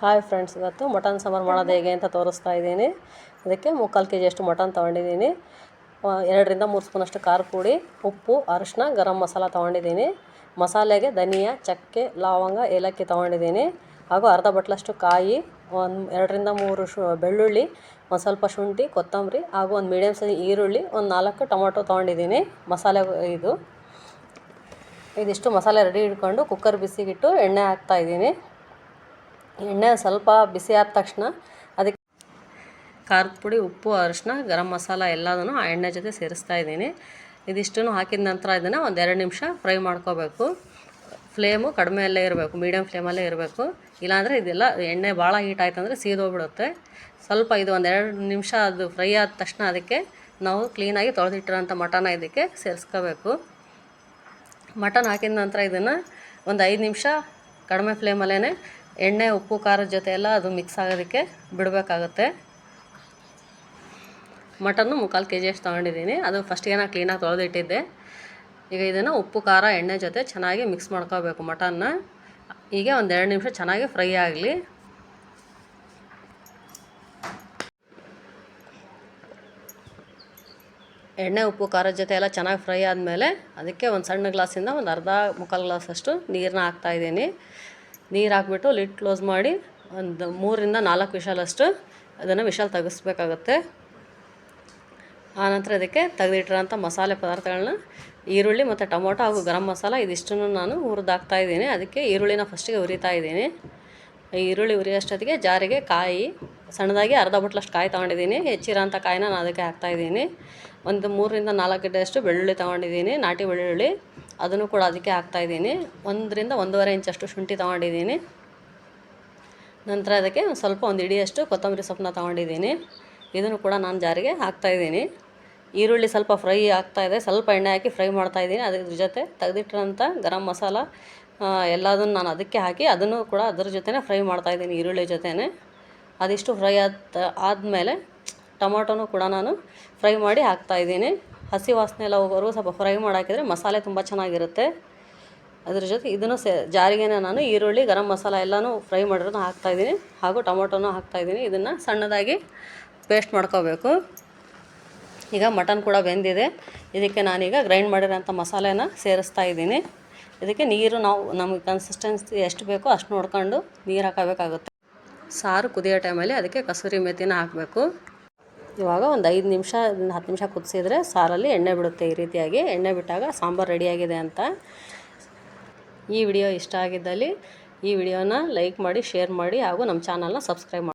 Hi friends, ಇವತ್ತು mutton sambar ಮಾಡೋದು ಹೇಗೆ ಅಂತ ತೋರಿಸ್ತಾ ಇದ್ದೀನಿ. ಅದಕ್ಕೆ ಮುಕ್ಕಾಲು ಕೆ ಜಿಯಷ್ಟು ಮಟನ್ ತೊಗೊಂಡಿದ್ದೀನಿ. ಎರಡರಿಂದ ಮೂರು ಸ್ಪೂನಷ್ಟು ಖಾರ ಪುಡಿ, ಉಪ್ಪು ಅರಿಶಿನ ಗರಂ ಮಸಾಲ ತೊಗೊಂಡಿದ್ದೀನಿ. ಮಸಾಲೆಗೆ ಧನಿಯಾ, ಚಕ್ಕೆ, ಲವಂಗ, ಏಲಕ್ಕಿ ತೊಗೊಂಡಿದ್ದೀನಿ. ಹಾಗೂ ಅರ್ಧ ಬಟ್ಲಷ್ಟು ಕಾಯಿ, ಒಂದು ಎರಡರಿಂದ ಮೂರು ಶು, ಬೆಳ್ಳುಳ್ಳಿ, ಒಂದು ಸ್ವಲ್ಪ ಶುಂಠಿ, ಕೊತ್ತಂಬರಿ ಹಾಗೂ ಒಂದು ಮೀಡಿಯಮ್ ಸೈಜ್ ಈರುಳ್ಳಿ, ಒಂದು ನಾಲ್ಕು ಟೊಮೊಟೊ ತೊಗೊಂಡಿದ್ದೀನಿ. ಮಸಾಲೆ ಇದು. ಇದಿಷ್ಟು ಮಸಾಲೆ ರೆಡಿ ಇಟ್ಕೊಂಡು ಕುಕ್ಕರ್ ಬಿಸಿಗಿಟ್ಟು ಎಣ್ಣೆ ಹಾಕ್ತಾಯಿದ್ದೀನಿ ಎಣ್ಣೆ ಸ್ವಲ್ಪ ಬಿಸಿ ಆದ ತಕ್ಷಣ ಅದಕ್ಕೆ ಖಾರದ ಪುಡಿ, ಉಪ್ಪು, ಅರಿಶಿನ, ಗರಂ ಮಸಾಲ ಎಲ್ಲದನ್ನು ಆ ಎಣ್ಣೆ ಜೊತೆ ಸೇರಿಸ್ತಾ ಇದ್ದೀನಿ. ಇದಿಷ್ಟನ್ನು ಹಾಕಿದ ನಂತರ ಇದನ್ನು ಒಂದು ಎರಡು ನಿಮಿಷ ಫ್ರೈ ಮಾಡ್ಕೋಬೇಕು. ಫ್ಲೇಮು ಕಡಿಮೆಯಲ್ಲೇ ಇರಬೇಕು ಮೀಡಿಯಮ್ ಫ್ಲೇಮಲ್ಲೇ ಇರಬೇಕು. ಇಲ್ಲಾಂದರೆ ಇದೆಲ್ಲ ಎಣ್ಣೆ ಭಾಳ ಹೀಟ್ ಆಯ್ತು ಅಂದರೆ ಸೀದೋಗ್ಬಿಡುತ್ತೆ. ಸ್ವಲ್ಪ ಇದು ಒಂದು ಎರಡು ನಿಮಿಷ ಅದು ಫ್ರೈ ಆದ ತಕ್ಷಣ ಅದಕ್ಕೆ ನಾವು ಕ್ಲೀನಾಗಿ ತೊಳೆದಿಟ್ಟಿರೋಂಥ ಮಟನ್ ಇದಕ್ಕೆ ಸೇರಿಸ್ಕೋಬೇಕು. ಮಟನ್ ಹಾಕಿದ ನಂತರ ಇದನ್ನು ಒಂದು ಐದು ನಿಮಿಷ ಕಡಿಮೆ ಫ್ಲೇಮಲ್ಲೇ ಎಣ್ಣೆ, ಉಪ್ಪು, ಖಾರದ ಜೊತೆ ಎಲ್ಲ ಅದು ಮಿಕ್ಸ್ ಆಗೋದಕ್ಕೆ ಬಿಡಬೇಕಾಗುತ್ತೆ. ಮಟನ್ನು ಮುಕ್ಕಾಲು ಕೆ ಜಿ ಅಷ್ಟು ತೊಗೊಂಡಿದ್ದೀನಿ. ಅದು ಫಸ್ಟಿಗೆ ನಾನು ಕ್ಲೀನಾಗಿ ತೊಳೆದಿಟ್ಟಿದ್ದೆ. ಈಗ ಇದನ್ನು ಉಪ್ಪು, ಖಾರ, ಎಣ್ಣೆ ಜೊತೆ ಚೆನ್ನಾಗಿ ಮಿಕ್ಸ್ ಮಾಡ್ಕೋಬೇಕು ಮಟನ್ನ. ಹೀಗೆ ಒಂದು ಎರಡು ನಿಮಿಷ ಚೆನ್ನಾಗಿ ಫ್ರೈ ಆಗಲಿ. ಎಣ್ಣೆ, ಉಪ್ಪು, ಖಾರದ ಜೊತೆ ಎಲ್ಲ ಚೆನ್ನಾಗಿ ಫ್ರೈ ಆದಮೇಲೆ ಅದಕ್ಕೆ ಒಂದು ಸಣ್ಣ ಗ್ಲಾಸಿಂದ ಒಂದು ಅರ್ಧ ಮುಕ್ಕಾಲು ಗ್ಲಾಸಷ್ಟು ನೀರನ್ನ ಹಾಕ್ತಾಯಿದ್ದೀನಿ ನೀರು ಹಾಕ್ಬಿಟ್ಟು ಲಿಡ್ ಕ್ಲೋಸ್ ಮಾಡಿ ಒಂದು ಮೂರರಿಂದ ನಾಲ್ಕು ವಿಶಾಲಷ್ಟು ಅದನ್ನು ವಿಶಾಲ್ ತೆಗೆಸ್ಬೇಕಾಗತ್ತೆ. ಆನಂತರ ಇದಕ್ಕೆ ತೆಗೆದಿಟ್ಟಿರೋಂಥ ಮಸಾಲೆ ಪದಾರ್ಥಗಳನ್ನ ಈರುಳ್ಳಿ ಮತ್ತು ಟೊಮೊಟೊ ಹಾಗೂ ಗರಂ ಮಸಾಲ ಇದಿಷ್ಟನ್ನು ನಾನು ಹುರಿದಾಕ್ತಾ ಇದ್ದೀನಿ. ಅದಕ್ಕೆ ಈರುಳ್ಳಿನ ಫಸ್ಟಿಗೆ ಉರಿತಾ ಇದ್ದೀನಿ. ಈರುಳ್ಳಿ ಹುರಿಯೋಷ್ಟೊತ್ತಿಗೆ ಜಾರಿಗೆ ಕಾಯಿ, ಸಣ್ಣದಾಗಿ ಅರ್ಧ ಬಟ್ಲಷ್ಟು ಕಾಯಿ ತೊಗೊಂಡಿದ್ದೀನಿ. ಹೆಚ್ಚಿರೋಂಥ ಕಾಯಿನ ನಾನು ಅದಕ್ಕೆ ಹಾಕ್ತಾಯಿದ್ದೀನಿ ಒಂದು ಮೂರರಿಂದ ನಾಲ್ಕು ಗಡ್ಡೆಯಷ್ಟು ಬೆಳ್ಳುಳ್ಳಿ ತೊಗೊಂಡಿದ್ದೀನಿ. ನಾಟಿ ಬೆಳ್ಳುಳ್ಳಿ. ಅದನ್ನು ಕೂಡ ಅದಕ್ಕೆ ಹಾಕ್ತಾಯಿದ್ದೀನಿ ಒಂದರಿಂದ ಒಂದೂವರೆ ಇಂಚಷ್ಟು ಶುಂಠಿ ತೊಗೊಂಡಿದ್ದೀನಿ. ನಂತರ ಅದಕ್ಕೆ ಸ್ವಲ್ಪ ಒಂದು ಇಡಿಯಷ್ಟು ಕೊತ್ತಂಬರಿ ಸೊಪ್ಪನ್ನ ತೊಗೊಂಡಿದ್ದೀನಿ. ಇದನ್ನು ಕೂಡ ನಾನು ಜಾರಿಗೆ ಹಾಕ್ತಾಯಿದ್ದೀನಿ ಈರುಳ್ಳಿ ಸ್ವಲ್ಪ ಫ್ರೈ ಆಗ್ತಾಯಿದೆ ಸ್ವಲ್ಪ ಎಣ್ಣೆ ಹಾಕಿ ಫ್ರೈ ಮಾಡ್ತಾಯಿದ್ದೀನಿ ಅದ್ರ ಜೊತೆ ತೆಗೆದಿಟ್ಟಿರೋಂಥ ಗರಂ ಮಸಾಲ ಎಲ್ಲದನ್ನು ನಾನು ಅದಕ್ಕೆ ಹಾಕಿ ಅದನ್ನು ಕೂಡ ಅದ್ರ ಜೊತೆನೇ ಫ್ರೈ ಮಾಡ್ತಾಯಿದ್ದೀನಿ ಈರುಳ್ಳಿ ಜೊತೆನೇ. ಅದಿಷ್ಟು ಫ್ರೈ ಆದ, ಆದಮೇಲೆ ಟೊಮೊಟೊನೂ ಕೂಡ ನಾನು ಫ್ರೈ ಮಾಡಿ ಹಾಕ್ತಾಯಿದ್ದೀನಿ ಹಸಿ ವಾಸನೆ ಎಲ್ಲ ಹೋಗೋರು ಸ್ವಲ್ಪ ಫ್ರೈ ಮಾಡಾಕಿದರೆ ಮಸಾಲೆ ತುಂಬ ಚೆನ್ನಾಗಿರುತ್ತೆ. ಅದ್ರ ಜೊತೆ ಇದನ್ನು ಸೇ, ಜಾರಿಗೆನೇ ನಾನು ಈರುಳ್ಳಿ, ಗರಂ ಮಸಾಲ ಎಲ್ಲನೂ ಫ್ರೈ ಮಾಡಿರೋದು ಹಾಕ್ತಾಯಿದ್ದೀನಿ ಹಾಗೂ ಟೊಮೊಟೊನೂ ಹಾಕ್ತಾಯಿದ್ದೀನಿ ಇದನ್ನು ಸಣ್ಣದಾಗಿ ಪೇಸ್ಟ್ ಮಾಡ್ಕೋಬೇಕು. ಈಗ ಮಟನ್ ಕೂಡ ಬೆಂದಿದೆ. ಇದಕ್ಕೆ ನಾನೀಗ ಗ್ರೈಂಡ್ ಮಾಡಿರೋಂಥ ಮಸಾಲೆನ ಸೇರಿಸ್ತಾ ಇದ್ದೀನಿ. ಇದಕ್ಕೆ ನೀರು ನಾವು, ನಮಗೆ ಕನ್ಸಿಸ್ಟೆನ್ಸಿ ಎಷ್ಟು ಬೇಕೋ ಅಷ್ಟು ನೋಡ್ಕೊಂಡು ನೀರು ಹಾಕಬೇಕಾಗುತ್ತೆ. ಸಾರು ಕುದಿಯೋ ಟೈಮಲ್ಲಿ ಅದಕ್ಕೆ ಕಸೂರಿ ಮೆಥಿನ ಹಾಕಬೇಕು. ಇವಾಗ ಒಂದು ಐದು ನಿಮಿಷ ಹತ್ತು ನಿಮಿಷ ಕುದಿಸಿದ್ರೆ ಸಾರಲ್ಲಿ ಎಣ್ಣೆ ಬಿಡುತ್ತೆ ಈ ರೀತಿಯಾಗಿ. ಎಣ್ಣೆ ಬಿಟ್ಟಾಗ ಸಾಂಬಾರು ರೆಡಿಯಾಗಿದೆ ಅಂತ. ಈ ವಿಡಿಯೋ ಇಷ್ಟ ಆಗಿದ್ದಲ್ಲಿ ಈ ವಿಡಿಯೋನ ಲೈಕ್ ಮಾಡಿ ಶೇರ್ ಮಾಡಿ ಹಾಗೂ ನಮ್ಮ ಚಾನಲ್ನ ಸಬ್ಸ್ಕ್ರೈಬ್ ಮಾಡಿ